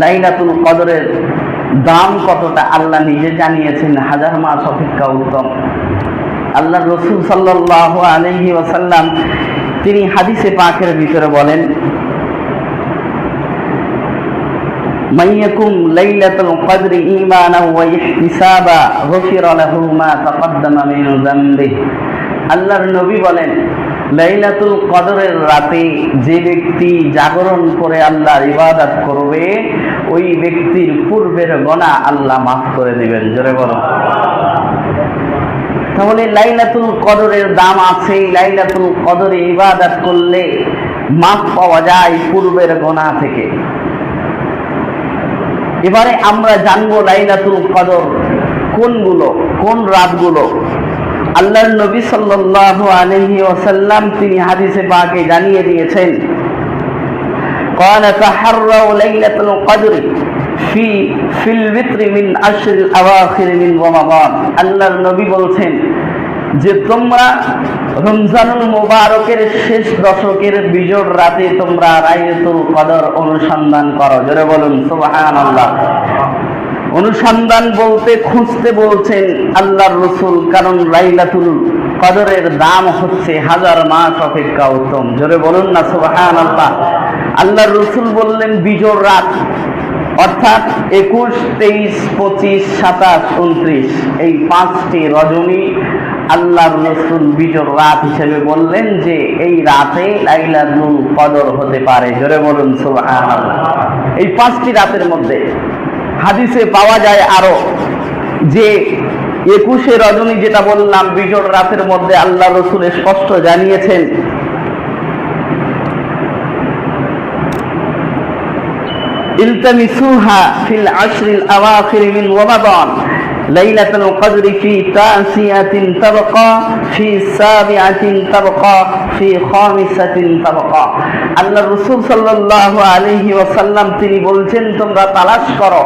লাইলাতুল কদরের দাম কতটা আল্লাহ নিজে জানিয়েছেন? হাজার মাস অপেক্ষা উত্তম। আল্লাহ রসুল সাল্লাহ আলহি ওয়াসাল্লাম, তিনি হাদিসে পাকের ভিতরে বলেন মাইয়াকুম লাইলাতুল ওয়া ইহতিসাবা, গফিরা লাহু মা মিন আল্লাহর নবী বলেন লাইলাতুল কদরের রাতে যে ব্যক্তি জাগরণ করে আল্লাহর ইবাদত করবে, ওই ব্যক্তির পূর্বের গণা আল্লাহ মাফ করে দিবেন। জোরে বলো। তাহলে লাইলাতুল কদরের দাম আছে। লাইলাতুল কদরে ইবাদত করলে মাফ পাওয়া যায় পূর্বের গোনা থেকে। এবারে আমরা জানব লাইলাতুল কদর কোনগুলো, কোন রাতগুলো? আল্লাহর নবী সাল্লাল্লাহু আলাইহি ওয়াসাল্লাম তিনি হাদিসে পাকে জানিয়ে দিয়েছেন قال تحروا ليلة القدر في في الوتر من عشر الأواخر من رمضان আল্লাহর নবী বলছেন যে তোমরা রমজানুল মুবারকের শেষ দশকের বিজোড় রাতে তোমরা লাইলাতুল কদর অনুসন্ধান করো জোরে বলুন সুবহানাল্লাহ অনুসন্ধান বলতে, খুঁজতে বলছেন আল্লাহর রসুল, কারণ লাইলাতুল কদরের দাম হচ্ছে হাজার মাস অপেক্ষা উত্তম। জোরে বলুন না সুবাহান আল্লাহ আল্লাহর রসুল বললেন বিজোর রাত, অর্থাৎ একুশ, তেইশ, পঁচিশ, সাতাশ, উনত্রিশ, এই পাঁচটি রজনী আল্লাহর রসুল বিজোর রাত হিসেবে বললেন যে, এই রাতে লাইলাতুল কদর হতে পারে। জোরে বলুন আল্লাহ এই পাঁচটি রাতের মধ্যে হাদিসে পাওয়া যায় আরও যে একুশে রজনী যেটা বললাম, বিজোড় রাতের মধ্যে আল্লাহ রসুল স্পষ্ট জানিয়েছেন। ফি আল্লাহ সাল্লাল্লাহু তিনি বলছেন, তোমরা তালাশ করো।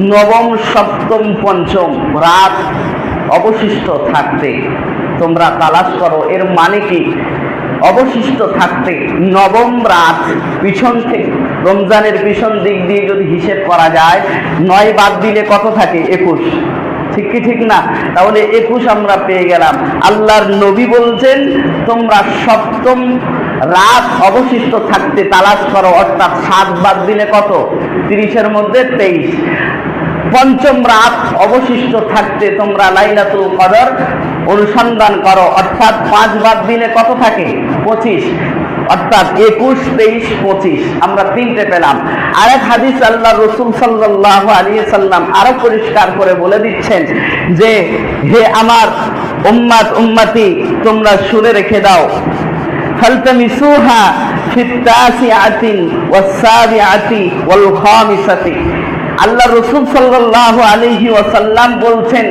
নবম, সপ্তম, পঞ্চম রাত অবশিষ্ট থাকতে তোমরা তালাশ করো। এর মানে কি? অবশিষ্ট থাকতে নবম রাত পিছন থেকে রমজানের পিছন দিক দিয়ে যদি হিসেব করা যায়, নয় বাদ দিলে কত থাকে? একুশ। ঠিক কি ঠিক না? তাহলে একুশ আমরা পেয়ে গেলাম। আল্লাহর নবী বলছেন, তোমরা সপ্তম রাত অবশিষ্ট থাকতে তালাশ করো, অর্থাৎ সাত বাদ দিলে কত? তিরিশের মধ্যে তেইশ। পঞ্চম রাত অবশিষ্ট থাকতে তোমরা লাইলাতুল কদর অনুসন্ধান করো। অর্থাৎ পাঁচ বার দিনে কত থাকে? পঁচিশ। অর্থাৎ একুশ, তেইশ, পঁচিশ। আমরা তিনটে পেলাম। আরেক হাদিস আল্লাহ রসুল সাল্লাহ আলিয়া সাল্লাম আরও পরিষ্কার করে বলে দিচ্ছেন যে, হে আমার উম্মাত উম্মাতি, তোমরা শুনে রেখে দাও। ফলতমিসুহা ফিত্তাসি আতিন আতি ওয়াল খামিসাতি আল্লাহ রসুল সাল্লাহ আলহি ওয়াসাল্লাম বলছেন,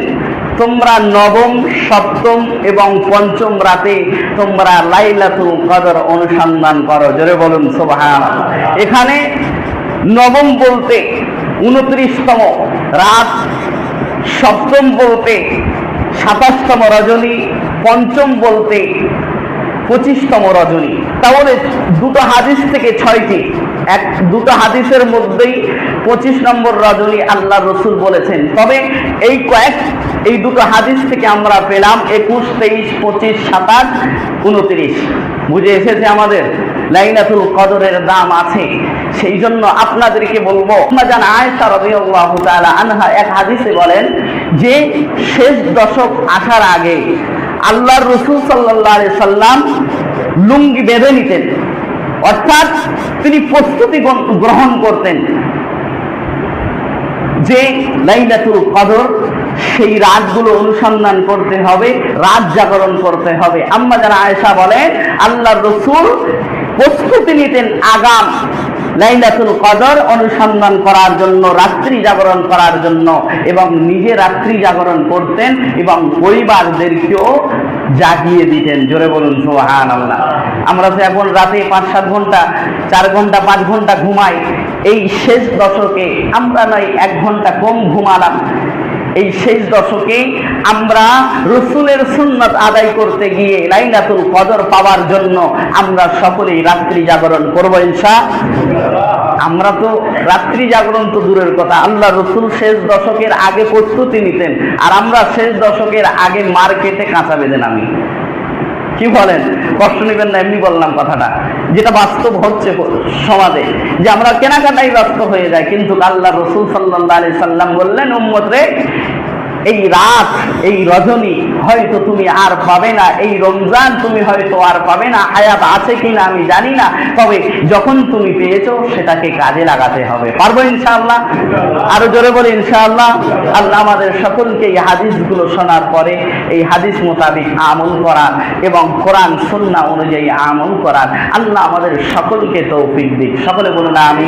তোমরা নবম, সপ্তম এবং পঞ্চম রাতে তোমরা লাইলাতুল কদর অনুসন্ধান করো। জোরে বলুন সোবাহান এখানে নবম বলতে উনত্রিশতম, রাত সপ্তম বলতে সাতাশতম রজনী, পঞ্চম বলতে পঁচিশতম রজনী। তাহলে দুটো হাদিস থেকে ছয়টি। এক, দুটো হাদিসের মধ্যেই পঁচিশ নম্বর রজনী আল্লাহ রসুল বলেছেন। তবে এই কয়েক, এই দুটো হাদিস থেকে আমরা পেলাম একুশ, তেইশ, পঁচিশ, সাতাশ, উনত্রিশ। বুঝে এসেছে আমাদের? লাইনাতুল কদরের দাম আছে। সেই জন্য আপনাদেরকে বলব জান আয়েশা রাদিয়াল্লাহু তাআলা আনহা এক হাদিসে বলেন যে, শেষ দশক আসার আগে আল্লাহর রসুল সাল্লাহ সাল্লাম লুঙ্গি বেঁধে নিতেন। অর্থাৎ তিনি প্রস্তুতি গ্রহণ করতেন যে লাইলাতুল কদর, সেই রাতগুলো অনুসন্ধান করতে হবে, রাত জাগরণ করতে হবে। আম্মা যারা আয়েশা বলেন, আল্লাহর রসুল প্রস্তুতি নিতেন আগাম লাইলাতুল কদর অনুসন্ধান করার জন্য, রাত্রি জাগরণ করার জন্য এবং নিজে রাত্রি জাগরণ করতেন এবং পরিবারদেরকেও জাগিয়ে দিতেন, জোরে বলুন সোহান আল্লাহ আমরা তো এখন রাতে পাঁচ সাত ঘণ্টা, চার ঘণ্টা, পাঁচ ঘণ্টা ঘুমাই। এই শেষ দশকে আমরা নয়, এক ঘণ্টা কম ঘুমালাম। এই শেষ দশকে আমরা রসুলের সুন্নত আদায় করতে গিয়ে লাইলাতুল কদর পাওয়ার জন্য আমরা সকলেই রাত্রি জাগরণ করব, ইনশা আমরা তো রাত্রি জাগরণ তো দূরের কথা। আল্লাহ রসুল শেষ দশকের আগে প্রস্তুতি নিতেন। আর আমরা শেষ দশকের আগে মার কেটে কাঁচা বেঁধে নামি। কি বলেন? কষ্ট নেবেন না, এমনি বললাম কথাটা। যেটা বাস্তব হচ্ছে সমাজে। যে আমরা কেনাকাটাই ব্যস্ত হয়ে যায় কিন্তু আল্লাহ রসুল সাল্লাহ আলি সাল্লাম বললেন, উম্মত রে এই রাত, এই রজনী হয়তো তুমি আর পাবে না, এই রমজান তুমি হয়তো আর পাবে না, হায়াত আছে কিনা আমি জানি না, তবে যখন তুমি পেয়েছ সেটাকে কাজে লাগাতে হবে। পারব ইনশাআল্লাহ? আরও জোরে বলে ইনশাআল্লাহ? আল্লাহ আমাদের সকলকে এই হাদিসগুলো শোনার পরে এই হাদিস মোতাবেক আমল করার এবং কোরআন, সুন্নাহ অনুযায়ী আমল করার আল্লাহ আমাদের সকলকে তৌফিক দিক। সকলে বলুন আমি